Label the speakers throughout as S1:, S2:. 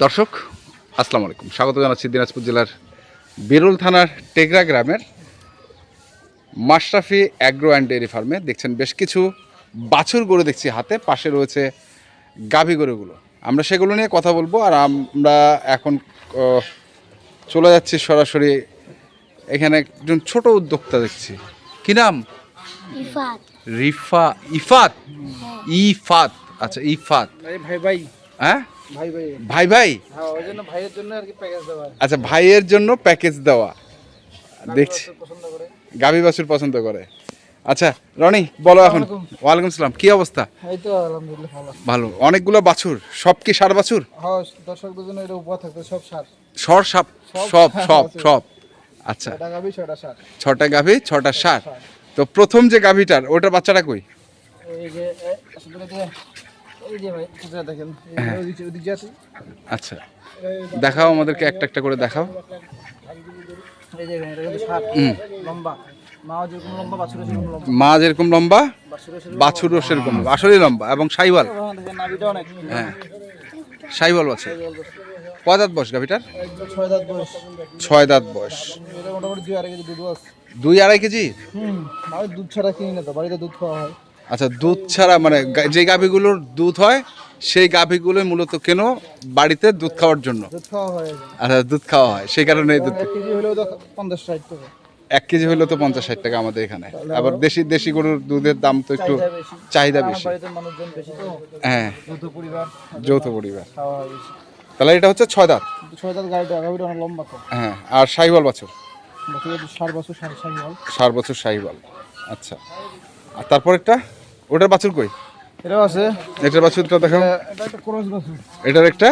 S1: দর্শক আসসালামু আলাইকুম। স্বাগত জানাচ্ছি দিনাজপুর জেলার বিরুল থানার টেকরা গ্রামের মাশরাফি অ্যাগ্রো অ্যান্ড ডেয়ারি ফার্মে। দেখছেন বেশ কিছু বাছুর গরু দেখছি হাতে পাশে রয়েছে গাভী গরুগুলো। আমরা সেগুলো নিয়ে কথা বলব আর আমরা এখন চলে যাচ্ছি সরাসরি। এখানে একজন ছোট উদ্যোক্তা দেখছি। কি নাম?
S2: ইফাত।
S1: রিফা ইফাত? ইফাত। আচ্ছা ইফাত।
S3: ভাই ভাই।
S1: হ্যাঁ?
S3: ভাই ভাই। হ্যাঁ
S1: আচ্ছা ভাইয়ের জন্য প্যাকেজ দেওয়া। দেখছি। গাভী বাছুর পছন্দ করে। আচ্ছা রনি বলো এখন। ওয়ালাইকুম সালাম কি অবস্থা?
S3: এই তো আলহামদুলিল্লাহ ভালো।
S1: ভালো। অনেকগুলো বাছুর। সব কি সার বাছুর?
S3: হ্যাঁ দর্শকদের জন্য এটা উপহার থাকতো সব সার।
S1: সর সাপ সব সব সব আচ্ছা।
S3: ছটা
S1: গাভী ছটা সার। তো প্রথম যে গাভীটার ওটার বাচ্চাটা কই?
S3: এই যে এ, আসলে যে এই যে ভাই এটা দেখেন। এই যে ওদিকে ওদিকে আছে।
S1: আচ্ছা। দেখাও আমাদেরকে একটা একটা করে দেখাও। মা যেরকম লম্বা
S3: বাছুরও সেরকম
S1: সেরকম লম্বা। আসলেই লম্বা এবং সাইওয়াল। হ্যাঁ। সাইওয়াল বাছুর কয় দাঁত বয়স গাভীটার?
S3: ছয় দাঁত বয়স। দুই আড়াই কেজি আছে। দুধ ছাড়া কিনি না তো বাড়িতে দুধ খাওয়া হয়।
S1: আচ্ছা দুধ ছাড়া মানে যে গাভীগুলোর দুধ হয় সেই গাভীগুলো মূলত কেন বাড়িতে দুধ খাওয়ার জন্য?
S3: দুধ খাওয়া হয়
S1: আচ্ছা দুধ খাওয়া হয় সেই কারণে দুধ
S3: এক কেজি হলেও তো পঞ্চাশ ষাট টাকা।
S1: এক কেজি হইলে তো পঞ্চাশ ষাট টাকা আমাদের এখানে। আবার দেশি দেশি গরুর দুধের দাম তো একটু
S3: চাহিদা বেশি।
S1: হ্যাঁ।
S3: যৌথ পরিবার।
S1: তাহলে এটা হচ্ছে ছয় দাঁত।
S3: ছয় দাঁত গাড়িটা আগামীটা অনেক লম্বা তো।
S1: হ্যাঁ আর শাহিওয়াল বাছুর?
S3: ষাট বছর ষাট
S1: বছর শাহিওয়াল আচ্ছা। আর তারপর একটা? ওটার বাছুর কই?
S3: এটাও আছে।
S1: এটার বাছুরটা দেখো
S3: এটা- এটা একটা ক্রস বছর।
S1: এটার একটা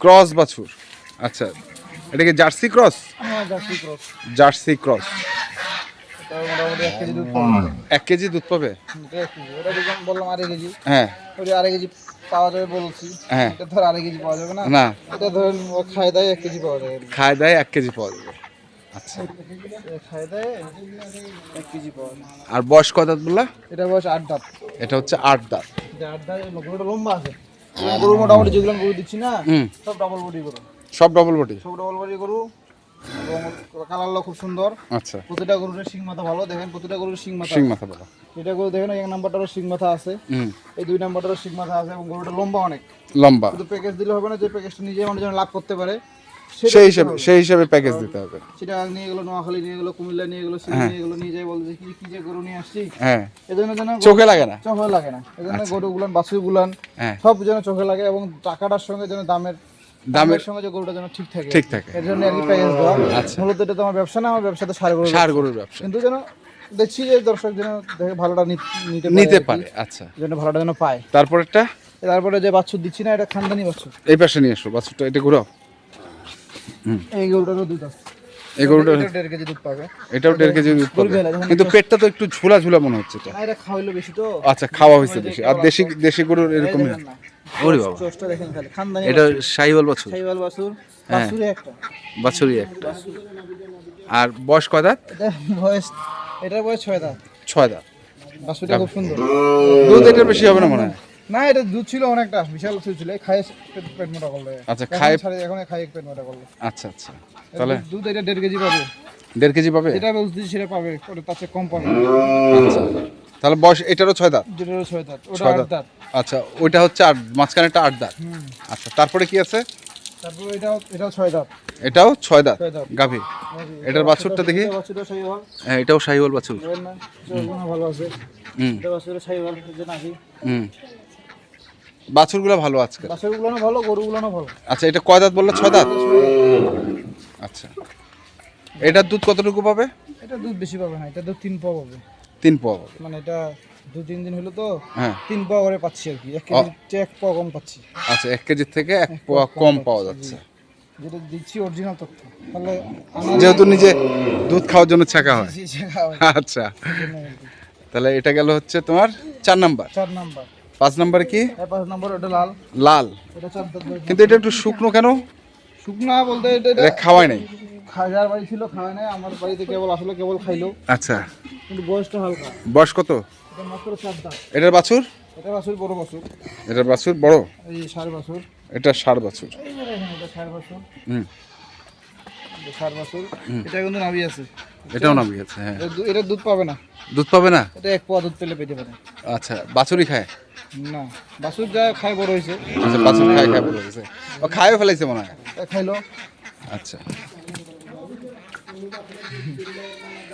S3: ক্রস বাছুর।
S1: আচ্ছা এটা কি জার্সি ক্রস
S3: হ্যাঁ জার্সি ক্রস
S1: জার্সি ক্রস
S3: মোটামুটি এক কেজি দুধ
S1: পাবে।
S3: এটা বললাম আড়াই কেজি।
S1: হ্যাঁ।
S3: ওটা আড়াই কেজি পাওয়া যাবে বলছি।
S1: হ্যাঁ।
S3: এটা ধর আড়াই কেজি পাওয়া যাবে না?
S1: না।
S3: এটা ধরেন ও খায় দেয় এক কেজি পাওয়া যাবে।
S1: খায় দেয় এক কেজি পাওয়া যাবে। আচ্ছা।
S3: এক কেজি পাওয়া
S1: আর বয়স কত দাঁত বললা?
S3: এটা বয়স আট দাঁত।
S1: এটা হচ্ছে আট দাঁত।
S3: আট দাঁত গরুটা লম্বা আছে। গরু মোটামুটি যেগুলো গরু দিচ্ছি না সব ডাবল বডি গরু।
S1: সব ডবল বডি
S3: সব ডাবল বডি গরু এবং কালারগুলো খুব সুন্দর।
S1: আচ্ছা।
S3: প্রতিটা গরুর শিং মাথা ভালো দেখেন প্রতিটা গরুর শিং মাথা।
S1: শিং মাথা বলো
S3: এটা গরু দেখেন এক নাম্বারটারও শিং মাথা আছে। এই দুই নাম্বারটারও শিং মাথা আছে এবং গরুটা লম্বা অনেক।
S1: লম্বা।
S3: শুধু প্যাকেজ দিলে হবে না যে প্যাকেজটা নিজে মানুষ লাভ করতে পারে
S1: সেই হিসাবে সেই হিসাবে প্যাকেজ দিতে হবে।
S3: সেটা নিয়ে গেলো নোয়াখালী নিয়ে গেলো কুমিল্লা নিয়ে গেলো সিলেট নিয়ে গেলো নিয়ে যাই বলছে কি কি যে গরু নিয়ে আসছি।
S1: হ্যাঁ।
S3: এজন্য যেন
S1: চোখে লাগে না।
S3: চোখে লাগে না। এজন্য গুলান
S1: হ্যাঁ।
S3: সব যেন চোখে লাগে এবং টাকাটার সঙ্গে যেন দামের
S1: দামের
S3: সঙ্গে যে গরুটা যেন ঠিক থাকে।
S1: ঠিক থাকে।
S3: এর জন্য আর কি প্যাকেজ দেওয়া মূলত এটা তো আমার ব্যবসা না আমার ব্যবসাতে সার গরু
S1: সার গরুর ব্যবসা।
S3: কিন্তু যেন দেখছি যে দর্শক যেন দেখে ভালোটা নিতে
S1: নিতে পারে আচ্ছা।
S3: যেন ভালোটা যেন পায়।
S1: তারপরেরটা?
S3: তারপরে যে বাছুর দিচ্ছি না এটা খানদানি বাছুর।
S1: এই পাশে নিয়ে এসো বাছুরটা এটা ঘুরাও।
S3: এই গরুটারও দুধ আছে।
S1: এই গরুটা
S3: দেড় কেজি দুধ পাবে।
S1: এটাও দেড় কেজি দুধ পাবে। কিন্তু পেটটা তো একটু ঝুলা ঝুলা মনে হচ্ছে এটা।
S3: না এটা খাওয়াইলো বেশি তো।
S1: আচ্ছা খাওয়া হয়েছে বেশি। আর দেশি দেশি গরুর এরকম ওরে বাবা।
S3: চোষটা দেখেন খালি খানদানি
S1: এটা শাহিওয়াল বাছুর। হ্যাঁ।
S3: একটা।
S1: বাছুরই একটা। আর বয়স কয় দাঁত?
S3: বয়স এটার বয়স ছয় দাঁত।
S1: ছয় দাঁত।
S3: বাছুরটা খুব সুন্দর।
S1: দুধ এটার বেশি হবে না মনে হয়?
S3: না এটা দুধ ছিল অনেকটা বিশাল দুধ ছিল। খায় পেট মোটা করলে
S1: আচ্ছা, খায়-
S3: ছাড়ে এখন খাই পেট মোটা করলে।
S1: আচ্ছা আচ্ছা। তাহলে
S3: দুধ এটা দেড় কেজি পাবে।
S1: দেড় কেজি পাবে?
S3: যেটা বলছি সেটা পাবে ওটা তার চেয়ে কম পাবে।
S1: আচ্ছা। তাহলে বয়স এটারও ছয় দাঁত?
S3: যেটা ছয় দাঁত ওটা আট
S1: দাঁত। আচ্ছা ওইটা হচ্ছে আট মাঝখানেটা আট দাঁত। আচ্ছা তারপরে কি আছে?
S3: তারপর এটাও এটাও ছয় দাঁত।
S1: এটাও ছয় দাঁত। গাভী। এটার বাছুরটা দেখি।
S3: এটা
S1: হ্যাঁ এটাও শাহিওয়াল বাছুর।
S3: ভালো আছে।
S1: হুম।
S3: এটা বাছুরটা ছয় যে নাকি
S1: হুম। বাছুরগুলো ভালো আজকে
S3: বাছুরগুলো ভালো গরুগুলো ভালো।
S1: আচ্ছা এটা কয় দাঁত বললে? ছয় দাঁত? আচ্ছা। এটার দুধ কতটুকু পাবে?
S3: এটা দুধ বেশি পাবে না এটা দুধ তিন পাওয়া পাবে।
S1: তিন পোয়া পাবে।
S3: মানে এটা দু তিন দিন হলো তো
S1: হ্যাঁ।
S3: তিন পাওয়া করে পাচ্ছি আর কি। এক কেজি এক পাওয়া কম পাচ্ছি।
S1: আচ্ছা এক কেজির থেকে এক পোয়া কম পাওয়া যাচ্ছে।
S3: যেটা দিচ্ছি অরিজিনাল তথ্য। তাহলে
S1: যেহেতু নিজে দুধ খাওয়ার জন্য ছাকা হয়। আচ্ছা। তাহলে এটা গেল হচ্ছে তোমার চার নাম্বার।
S3: চার নাম্বার।
S1: পাঁচ নাম্বারে কি?
S3: পাঁচ নাম্বার ওটা লাল।
S1: লাল। কিন্তু এটা একটু শুকনো কেন?
S3: শুকনা বলতে এটা
S1: খাওয়াই নাই।
S3: খাজার বাড়ি ছিল খাওয়াই নাই আমার বাড়িতে কেবল আসলে কেবল খাইলো।
S1: আচ্ছা।
S3: কিন্তু বয়সটা হালকা।
S1: বয়স কত? এটার বাছুর?
S3: এটা বাছুর বড় বাছুর।
S1: এটার বাছুর বড়?
S3: এই সাড়ে বাছুর।
S1: এটা ষাট বছর।
S3: এটা ষাট বছর।
S1: হুম।
S3: বছর। এটা কিন্তু আছে।
S1: এটাও গেছে হ্যাঁ।
S3: এটা দুধ পাবে না।
S1: দুধ পাবে না?
S3: এটা এক পোয়া দুধ পেলে পেতে পারে
S1: আচ্ছা বাছুরি খায়?
S3: না বাছুর যা খায় বড় হয়েছে।
S1: আচ্ছা বাছুর খায় খায় বলে গেছে ও খায়ও ফেলাইছে মনে হয়?
S3: খাইলো।
S1: আচ্ছা।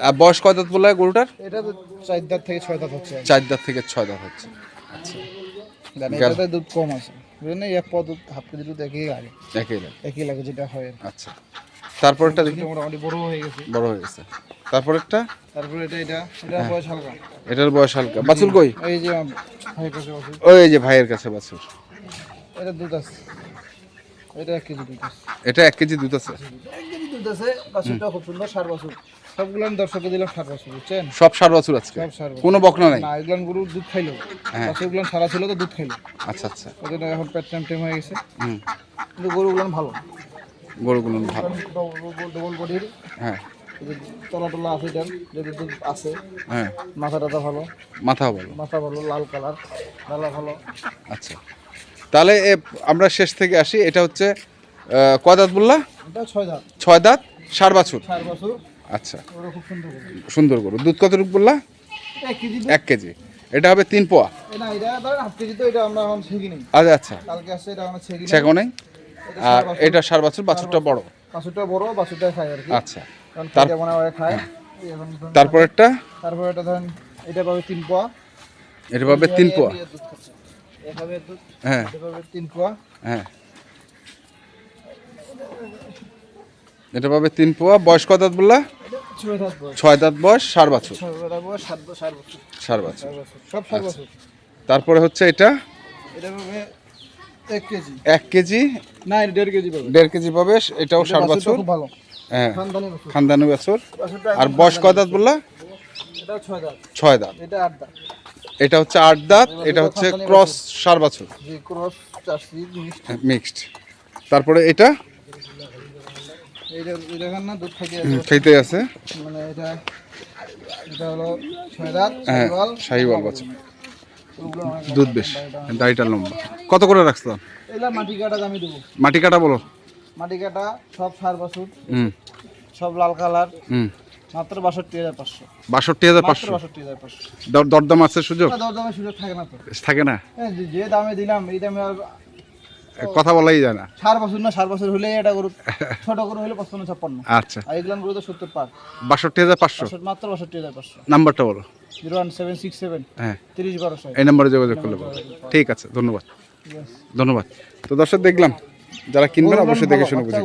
S1: আর বয়স দাঁত বললে গরুটার?
S3: এটা তো চার দাঁত থেকে ছয় দাঁত হচ্ছে।
S1: চার দাঁত থেকে ছয় দাঁত হচ্ছে। আচ্ছা।
S3: এটাতে দুধ কম আছে। বুঝলেন এক পোয়া দুধ হাফ কেজি দুধ একই লাগে।
S1: একই লাগে।
S3: একই লাগে যেটা হয়
S1: আচ্ছা। তারপরেরটা দেখি।
S3: মোটামুটি বড় হয়ে গেছে।
S1: বড় হয়ে গেছে। তারপরেরটা?
S3: তারপরে এটা এটা এটা বয়স হালকা।
S1: এটার বয়স হালকা। বাছুর কই?
S3: এই যে ভাই কাছে বাছুর।
S1: ওই যে ভাইয়ের কাছে বাছুর।
S3: এটা দুধ আছে। এটা এক কেজি দুধ আছে।
S1: এটা এক কেজি দুধ আছে?
S3: এক কেজি দুধ আছে বাছুরটা খুব সুন্দর ষাট বছর। সবগুলো আমি দর্শকে দিলাম ষাট বছর বুঝছেন?
S1: সব ষাট বছর আজকে?
S3: সব বছর।
S1: কোনো বকনা নাই?
S3: না এগুলো গরু দুধ খাইলো।
S1: হ্যাঁ।
S3: বাছুরগুলো সারা ছিল তো দুধ খাইলো।
S1: আচ্ছা আচ্ছা।
S3: ওদের এখন পেট টাইম টাইম হয়ে গেছে।
S1: হুম।
S3: কিন্তু গরুগুলো ভালো।
S1: গরুগুলো ভালো
S3: ডবল বডির।
S1: হ্যাঁ।
S3: তলা টলা আছে এটার যদি দুধ আছে।
S1: হ্যাঁ।
S3: মাথা টাথা ভালো?
S1: ভালো।
S3: মাথা ভালো লাল কালার ভালো।
S1: আচ্ছা। তাহলে আমরা শেষ থেকে আসি। এটা হচ্ছে কয় দাঁত বললা?
S3: ছয় দাঁত।
S1: ছয় দাঁত ষাট বাছুর? আচ্ছা।
S3: সুন্দর গরু।
S1: দুধ কতটুকু বললা?
S3: এক কেজি
S1: এক কেজি। এটা হবে তিন পোয়া।
S3: না এটা হাফ কেজি তো এটা আমরা এখন ছেঁকি নেই।
S1: আচ্ছা আচ্ছা।
S3: কালকে আসছে এটা আমরা ছেঁকি নেই?
S1: এটা ষাট বাছুর বাছুরটা বড়।
S3: বাছুরটা বড় বাছুরটা খায় আর কি।
S1: আচ্ছা।
S3: কারণ
S1: তার-
S3: খেতে হয় খায়। ধরেন-
S1: তারপরেরটা?
S3: তারপরে এটা ধরেন এটা পাবে তিন পোয়া।
S1: এটা পাবে তিন পোয়া। হ্যাঁ।
S3: তিন পোয়া।
S1: হ্যাঁ। এটা পাবে তিন পোয়া। বয়স কত দাঁত বললা?
S3: ছয় দাঁত বয়স।
S1: ষাট বাছুর
S3: সাত বছর সব ষাট বছর
S1: তারপরে হচ্ছে এটা?
S3: এটা পাবে এক কেজি। না দেড় কেজি পাবে।
S1: দেড় কেজি পাবে এটাও ষাট
S3: বাছুরটা
S1: বাছুর? হ্যাঁ।
S3: খানদানি বাছুর।
S1: আর বয়স কয় দাঁত বললা?
S3: ছয় দাঁত। এটা
S1: হচ্ছে আট দাঁত এটা হচ্ছে ক্রস সার বাছুর।
S3: যে ক্রস চাষি মিষ্টি
S1: মিক্সড। তারপরে এটা?
S3: খাইতে
S1: আছে।
S3: মানে এটা এটা হলো ছয় দাঁত
S1: হ্যাঁ
S3: শাহিওয়াল
S1: বাছুর। দুধ বেশ দাড়িটা লম্বা। কত করে রাখছিলাম
S3: এলা মাটি কাটা আমি দেবো।
S1: মাটি কাটা বলো।
S3: মাটি কাটা সব সার বছর
S1: হুম।
S3: সব লাল কালার
S1: হুম।
S3: মাত্র বাষট্টি হাজার পাঁচশো।
S1: বাষট্টি হাজার পাঁচশো?
S3: বাষট্টি হাজার পাঁচশো।
S1: দর- দরদাম আছে সুযোগ?
S3: দরদামের সুযোগ থাকে না তো।
S1: থাকে না?
S3: যে- যে দামে দিলাম এই দামে আর
S1: কথা বলাই যায় না।
S3: চার বছর না চার বছর হলে এটা গরু ছোট গরু হলে পঁচপান্ন ছাপ্পান্ন।
S1: আচ্ছা।
S3: আর এগুলো গরু তো সত্তর পার।
S1: বাষট্টি হাজার পাঁচশো?
S3: মাত্র বাষট্টি হাজার পাঁচশো।
S1: নাম্বারটা বলো।
S3: Zero one seven six seven.
S1: হ্যাঁ।
S3: তিরিশ বারোশো
S1: এই নাম্বারে যোগাযোগ করলে ঠিক আছে ধন্যবাদ। ধন্যবাদ। তো দর্শক দেখলাম যারা কিনবেন অবশ্যই দেখে শুনে বুঝে